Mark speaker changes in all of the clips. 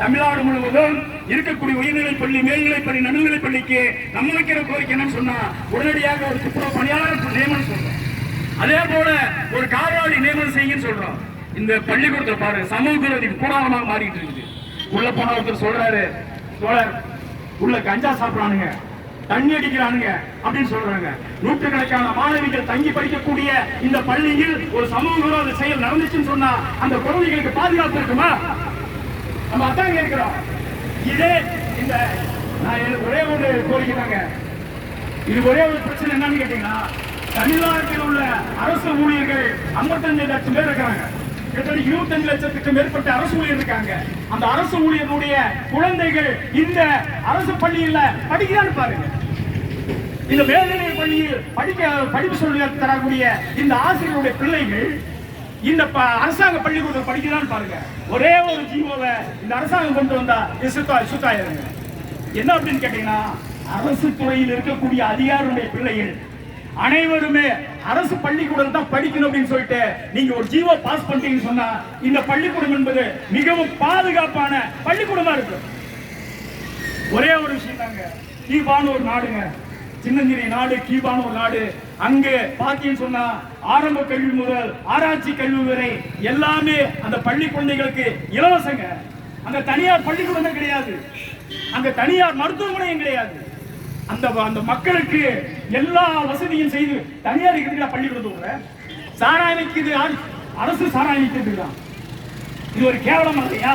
Speaker 1: தமிழ்நாடு முழுவதும் இருக்கக்கூடிய உயர்நிலைப் பள்ளி மேல்நிலைப் பள்ளி நடுநிலைப் பள்ளிக்கு நம்ம வைக்கிற கோரிக்கை என்னன்னு சொன்னா உடனடியாக ஒரு துப்புரவு பணியாளர் நியமனம் சொல்றோம். அதே போல ஒரு காவலாளி நியமனம் செய்யுன்னு சொல்றோம். இந்த பள்ளிக்கூடத்தை பாரு சமூக விரோதி கூடாரமாக மாறிட்டு இருக்குது. உள்ள போன ஒருத்தர் சொல்றாரு தோழர் உள்ள கஞ்சா சாப்பிடுறானுங்க தண்ணி அடிக்கிறானுங்க அப்படின்னு சொல்றாங்க. நூற்றுக்கணக்கான மாணவிகள் தங்கி படிக்கக்கூடிய இந்த பள்ளியில் ஒரு சமூக விரோத செயல் நடந்துச்சுன்னு சொன்னா அந்த குழந்தைகளுக்கு பாதுகாப்பு இருக்குமா? நம்ம அதான் கேட்கிறோம். இதே இந்த நான் எனக்கு ஒரே ஒரு கோரிக்கை தாங்க இது ஒரே ஒரு பிரச்சனை என்னன்னு கேட்டீங்கன்னா தமிழ்நாட்டில் உள்ள அரசு ஊழியர்கள் 55 லட்சம் பேர் இருக்காங்க கிட்டத்தட்ட இருபத்தஞ்சு லட்சத்துக்கு மேற்பட்ட அரசு ஊழியர் இருக்காங்க. அந்த அரசு ஊழியருடைய குழந்தைகள் இந்த அரசு பள்ளியில படிக்கிறான்னு பாருங்க. இந்த மேல்நிலை பள்ளியில் படிக்க படிப்பு சொல்லி தரக்கூடிய இந்த ஆசிரியருடைய பிள்ளைகள் இந்த ப- அரசாங்க பள்ளிக்கூடம் படிக்கிறான்னு பாருங்க. ஒரே ஒரு ஜீவோவை இந்த அரசாங்கம் கொண்டு வந்தா இது சுத்தா சுத்தாயிருங்க என்ன அப்படின்னு கேட்டீங்கன்னா அரசு துறையில் இருக்கக்கூடிய அதிகாரியுடைய பிள்ளைகள். அனைவருமே அரசு பள்ளிக்கூடம் தான் படிக்கணும் அப்படின்னு சொல்லிட்டு நீங்க ஒரு ஜீவோ பாஸ் பண்ணிட்டீங்கன்னு சொன்னா இந்த பள்ளிக்கூடம் என்பது மிகவும் பாதுகாப்பான பள்ளிக்கூடமா இருக்கு. ஒரே ஒரு விஷயம் தாங்க. தீபான ஒரு நாடுங்க. சின்னஞ்சிறிய நாடு கியூபான ஒரு நாடு. அங்கே பாத்தீங்கன்னு சொன்னா ஆரம்ப கல்வி முதல் ஆராய்ச்சி கல்வி வரை எல்லாமே அந்த பள்ளி குழந்தைகளுக்கு இலவசங்க. அங்க தனியார் பள்ளிக்கூடம் கிடையாது. அங்க தனியார் மருத்துவமனையும் கிடையாது. அந்த அந்த மக்களுக்கு எல்லா வசதியும் செய்து தனியார் இருக்கிறதுக்கு பள்ளிக்கூடத்தை விடுற சாராயம் வைக்குது அரசு சாராயம் வைக்கிறது தான் இது ஒரு கேவலம் இல்லையா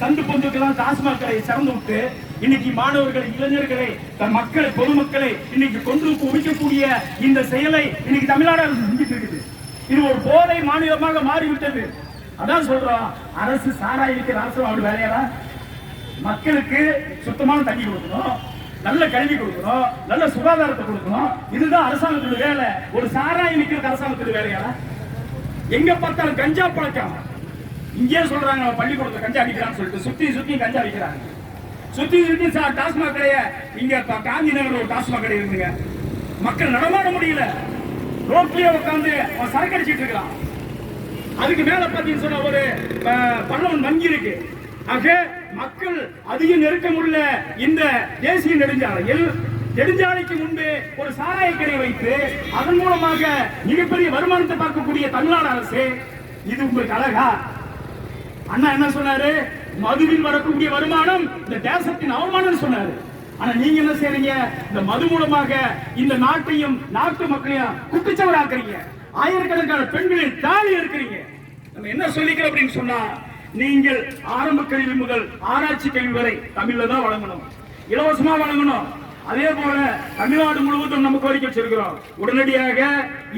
Speaker 1: சந்து பொந்துக்கெல்லாம் டாஸ்மாக் கடையை திறந்து விட்டு இன்னைக்கு மாணவர்களை இளைஞர்களை தன் மக்களை பொதுமக்களை இன்னைக்கு கொண்டு குவிக்கக்கூடிய இந்த செயலை இன்னைக்கு தமிழ்நாடு அரசு செஞ்சுட்டு இருக்குது. இது ஒரு போதை மாநிலமாக மாறிவிட்டது. அதான் சொல்றோம் அரசு சாரா இருக்கிற அரசு அவரு வேலையா மக்களுக்கு சுத்தமான தண்ணி கொடுக்கணும் நல்ல கல்வி கொடுக்கணும் நல்ல சுகாதாரத்தை கொடுக்கணும். இதுதான் அரசாங்கத்துடைய வேலை. ஒரு சாராயம் விற்கிறது அரசாங்கத்துடைய வேலையா எங்க பார்த்தாலும் கஞ்சா பழக்கம். இங்கே சொல்றாங்க பள்ளிக்கூடத்தில் பள்ளிக்கூடத்துல கஞ்சா அடிக்கிறான்னு சொல்லிட்டு சுத்தி சுத்தி கஞ்சா விற்கிறாங்க. சுத்தி சுத்தி சார் டாஸ்மாக் கடைய இங்க காந்தி நகர் ஒரு டாஸ்மாக் கடை இருந்துங்க மக்கள் நடமாட முடியல. ரோட்லயே உட்காந்து அவன் சரக்கு அடிச்சிட்டு இருக்கான். அதுக்கு மேல பாத்தீங்கன்னு சொன்னா ஒரு பள்ளவன் பல்லவன் வங்கி இருக்கு. ஆக மக்கள் அதிகம் நெருக்க முடியல. இந்த தேசிய நெடுஞ்சாலையில் நெடுஞ்சாலைக்கு முன்பு ஒரு சாராய கடை வைத்து அதன் மூலமாக மிகப்பெரிய வருமானத்தை பார்க்கக்கூடிய தமிழ்நாடு அரசு இது உங்களுக்கு அழகா? அண்ணா என்ன சொன்னாரு? மதுவில் வரக்கூடிய வருமானம் இந்த தேசத்தின் அவமானம் சொன்னாரு. ஆனா நீங்க என்ன செய்றீங்க? இந்த மது மூலமாக இந்த நாட்டையும் நாட்டு மக்களையும் குட்டிச்சவராக்குறீங்க ஆயிரக்கணக்கான பெண்களை தாலி இருக்கிறீங்க நம்ம என்ன சொல்லிக்கிறோம் அப்படின்னு சொன்னா நீங்கள் ஆரம்ப கல்வி முதல் ஆராய்ச்சி கல்வி வரை தமிழ்ல தான் வழங்கணும். இலவசமா வழங்கணும். அதே போல தமிழ்நாடு முழுவதும் நம்ம கோரிக்கை வச்சிருக்கிறோம். உடனடியாக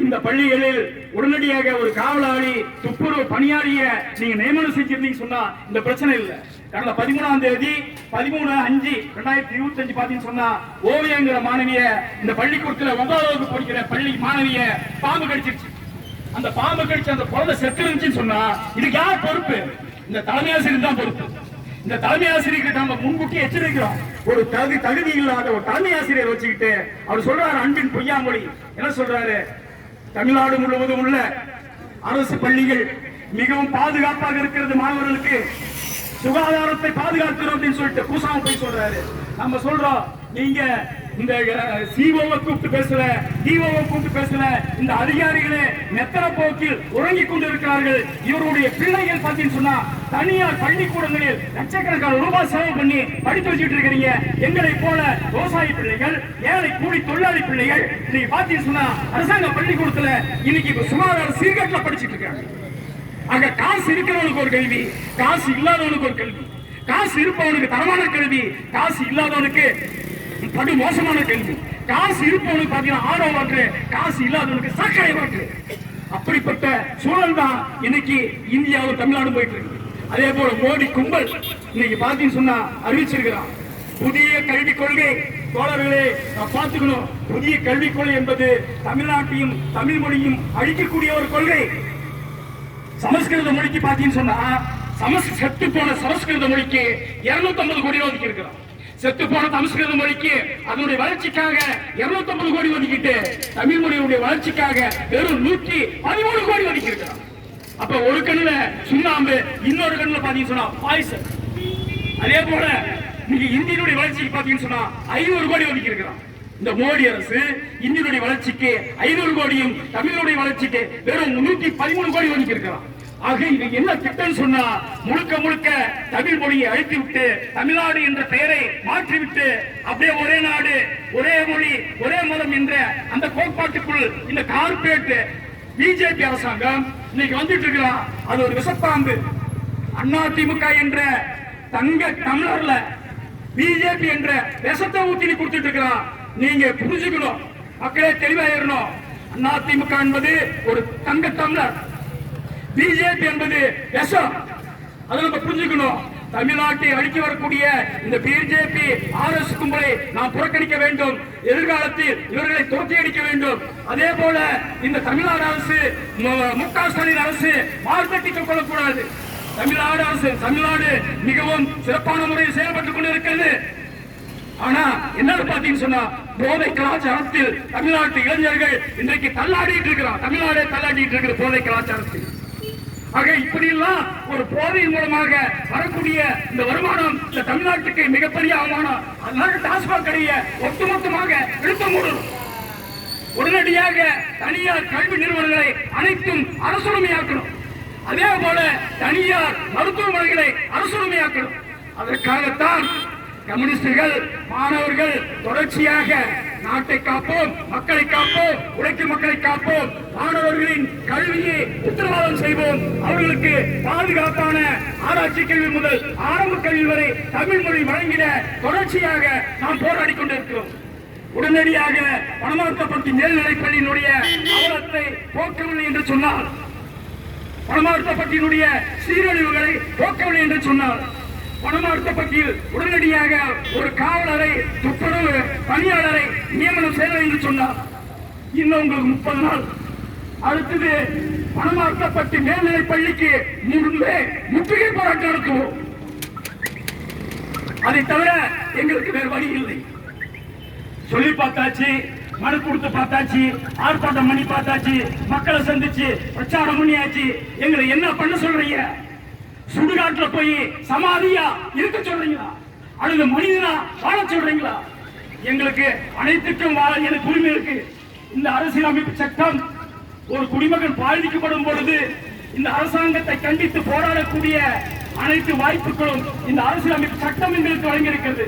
Speaker 1: இந்த பள்ளிகளில் உடனடியாக ஒரு காவலாளி துப்புரவு பணியாளிய நீங்க நியமனம் செஞ்சிருந்தீங்க சொன்னா இந்த பிரச்சனை இல்ல. கடந்த பதிமூணாம் தேதி பதிமூணு அஞ்சு ரெண்டாயிரத்தி இருபத்தி அஞ்சு பாத்தீங்கன்னு சொன்னா ஓவியங்கிற மாணவிய இந்த பள்ளிக்கூடத்துல ஒன்பதாவது வகுப்பு படிக்கிற பள்ளி மாணவிய பாம்பு கடிச்சிருச்சு. அந்த பாம்பு கடிச்சு அந்த குழந்தை செத்து இருந்துச்சுன்னு சொன்னா இதுக்கு யார் பொறுப்பு? இந்த தலைமை ஆசிரியர் தான் பொறுப்பு. இந்த தலைமை ஆசிரியர்கிட்ட நம்ம முன்கூட்டி எச்சரிக்கிறோம். ஒரு தகுதி தகுதி இல்லாத ஒரு தலைமை ஆசிரியர் வச்சுக்கிட்டு அவர் சொல்றாரு அன்பின் பொய்யாமொழி. என்ன சொல்றாரு? தமிழ்நாடு முழுவதும் உள்ள அரசு பள்ளிகள் மிகவும் பாதுகாப்பாக இருக்கிறது மாணவர்களுக்கு. சுகாதாரத்தை பாதுகாக்கிறோம் அப்படின்னு சொல்லிட்டு பூசாம போய் சொல்றாரு. நம்ம சொல்றோம் நீங்க இந்த சிஓவை கூப்பிட்டு பேசல டிஓவை கூப்பிட்டு பேசல இந்த அதிகாரிகளே மெத்தன போக்கில் உறங்கிக் கொண்டிருக்கிறார்கள். இவருடைய பிள்ளைகள் பார்த்தீங்கன்னு சொன்னா தனியார் பள்ளிக்கூடங்களில் லட்சக்கணக்கான ரூபாய் செலவு பண்ணி படித்து வச்சுட்டு இருக்கிறீங்க. எங்களை போல விவசாய பிள்ளைகள் ஏழை கூலி தொழிலாளி பிள்ளைகள் இன்னைக்கு பார்த்தீங்கன்னு சொன்னா அரசாங்க பள்ளிக்கூடத்துல இன்னைக்கு இப்ப சுகாதார சீர்கட்டில் படிச்சிட்டு இருக்காங்க. அங்க காசு இருக்கிறவனுக்கு ஒரு கல்வி காசு இல்லாதவனுக்கு ஒரு கல்வி காசு இருப்பவனுக்கு தரமான கல்வி காசு இல்லாதவனுக்கு படு மோசமான கல்வி காசு இருப்பவனுக்கு பாத்தீங்கன்னா ஆரோ வாக்கு காசு இல்லாதவனுக்கு சர்க்கரை வாக்கு அப்படிப்பட்ட சூழல் தான் இன்னைக்கு இந்தியாவும் தமிழ்நாடு போயிட்டு இருக்கு. அதே போல மோடி கும்பல் இன்னைக்கு பாத்தீங்கன்னு சொன்னா அறிவிச்சிருக்கிறான். புதிய கல்விக் கொள்கை தோழர்களே பார்த்துக்கணும். புதிய கல்விக் கொள்கை என்பது தமிழ்நாட்டையும் தமிழ் மொழியும் அழிக்கக்கூடிய ஒரு கொள்கை. சமஸ்கிருத மொழிக்கு பாத்தீங்கன்னு சொன்னா சமஸ் செத்து போன சமஸ்கிருத மொழிக்கு 250 கோடி ஒதுக்கி இருக்கிறோம். செத்து போன சமஸ்கிருத மொழிக்கு அதனுடைய வளர்ச்சிக்காக 250 கோடி ஒதுக்கிட்டு தமிழ் மொழியுடைய வளர்ச்சிக்காக வெறும் நூற்றி பதிமூணு கோடி ஒதுக்கி இருக்கிறோம். அப்ப ஒரு கண்ணுல சுண்ணாம்பு இன்னொரு கண்ணுல பாத்தீங்கன்னு சொன்னா பாய்சன். அதே போல நீங்க இந்தியனுடைய வளர்ச்சிக்கு பாத்தீங்கன்னு சொன்னா ஐநூறு கோடி ஒதுக்கி இருக்கிறோம். இந்த மோடி அரசு இந்தியனுடைய வளர்ச்சிக்கு ஐநூறு கோடியும் தமிழனுடைய வளர்ச்சிக்கு வெறும் நூத்தி பதிமூணு கோடி ஒதுக்கி இருக்கிறான் ஆக இது என்ன திட்டம் சொன்னா முழுக்க முழுக்க தமிழ் மொழியை அழித்து விட்டு தமிழ்நாடு என்ற பெயரை மாற்றிவிட்டு அப்படியே ஒரே நாடு ஒரே மொழி ஒரே மதம் என்ற அந்த கோட்பாட்டுக்குள் இந்த கார்பரேட் பிஜேபி அரசாங்கம் இன்னைக்கு வந்துட்டு இருக்கிறான் அது ஒரு விசப்பாம்பு. அண்ணா திமுக என்ற தங்க தமிழர்ல பிஜேபி என்ற விஷத்தை ஊத்தி கொடுத்துட்டு இருக்கிறான் நீங்க புரிஞ்சுக்கணும் மக்களே தெளிவாயிரணும் அண்ணா திமுக என்பது ஒரு தங்க தமிழர். பிஜேபி என்பது விஷம் அதை நம்ம புரிஞ்சுக்கணும். தமிழ்நாட்டை அழிக்க வரக்கூடிய இந்த பிஜேபி ஆர் எஸ் கும்பலை நாம் புறக்கணிக்க வேண்டும். எதிர்காலத்தில் இவர்களை துரத்தி அடிக்க வேண்டும். அதே போல இந்த தமிழ்நாடு அரசு மு- க ஸ்டாலின் அரசு மார்க்கெட்டிக் கொள்ளக்கூடாது. தமிழ்நாடு அரசு தமிழ்நாடு மிகவும் சிறப்பான முறையில் செயல்பட்டுக் கொண்டிருக்கிறது. ஆனா என்னன்னு பாத்தீங்கன்னு சொன்னா போதை கலாச்சாரத்தில் தமிழ்நாட்டு இளைஞர்கள் இன்றைக்கு தள்ளாடிட்டு இருக்கிறார் தமிழ்நாடே தள்ளாடிட்டு இருக்கிற போதை கலாச்சாரத்தில். ஆக இப்படி எல்லாம் ஒரு போதையின் மூலமாக வரக்கூடிய இந்த வருமானம் இந்த தமிழ்நாட்டுக்கு மிகப்பெரிய அவமானம். அதனால டாஸ்மாக் கடையை ஒட்டுமொத்தமாக இழுத்து மூடணும் உடனடியாக தனியார் கல்வி நிறுவனங்களை அனைத்தும் அரசுரிமையாக்கணும். அதே போல தனியார் மருத்துவமனைகளை அரசுரிமையாக்கணும். அதற்காகத்தான் கம்யூனிஸ்டுகள் மாணவர்கள் தொடர்ச்சியாக நாட்டை காப்போம் மக்களை காப்போம் உழைக்கும் மக்களை காப்போம். மாணவர்களின் கல்வியை உத்தரவாதம் செய்வோம். அவர்களுக்கு பாதுகாப்பான ஆராய்ச்சி கல்வி முதல் ஆரம்ப கல்வி வரை தமிழ் மொழி வழங்கிட தொடர்ச்சியாக நாம் போராடி கொண்டிருக்கிறோம். உடனடியாக பணமார்த்தப்பட்டி மேல்நிலைப்பள்ளியினுடைய அவலத்தை போக்கவில்லை என்று சொன்னால் பணமார்த்தப்பட்டியினுடைய சீரழிவுகளை போக்கவில்லை என்று சொன்னால் பணமாக்கப்பட்டியில் உடனடியாக ஒரு காவலரை துப்புரவு பணியாளரை நியமனம் செய்ய என்று சொன்னார். இன்னும் உங்களுக்கு முப்பது நாள். அடுத்தது பணமாக்கப்பட்டு மேல்நிலை பள்ளிக்கு முன்பே முற்றுகை போராட்டம் நடத்துவோம். அதை தவிர எங்களுக்கு வேறு வழி இல்லை. சொல்லி பார்த்தாச்சு மனு கொடுத்து பார்த்தாச்சு ஆர்ப்பாட்டம் பண்ணி பார்த்தாச்சு மக்களை சந்திச்சு பிரச்சாரம் பண்ணியாச்சு. எங்களை என்ன பண்ண சொல்றீங்க? சுடுகாட்டுல போய் சமாதியா இருக்க சொல்றீங்களா? அல்லது மனிதனா வாழ சொல்றீங்களா? எங்களுக்கு அனைத்துக்கும் வாழ எனக்கு உரிமை இருக்கு. இந்த அரசியலமைப்பு சட்டம் ஒரு குடிமகன் பாதிக்கப்படும் பொழுது இந்த அரசாங்கத்தை கண்டித்து போராடக்கூடிய அனைத்து வாய்ப்புகளும் இந்த அரசியலமைப்பு சட்டம் எங்களுக்கு வழங்கியிருக்கிறது.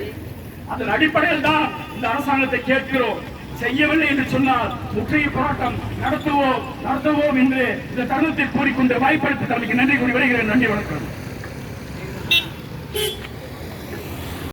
Speaker 1: அதன் அடிப்படையில் தான் இந்த அரசாங்கத்தை கேட்கிறோம். செய்யவில்லை என்று சொன்னால் முற்றுகை போராட்டம் நடத்துவோம் நடத்துவோம் என்று இந்த தருணத்தில் கூறிக்கொண்டு வாய்ப்பளித்து தனக்கு நன்றி கூறி வருகிறேன் நன்றி வணக்கம்.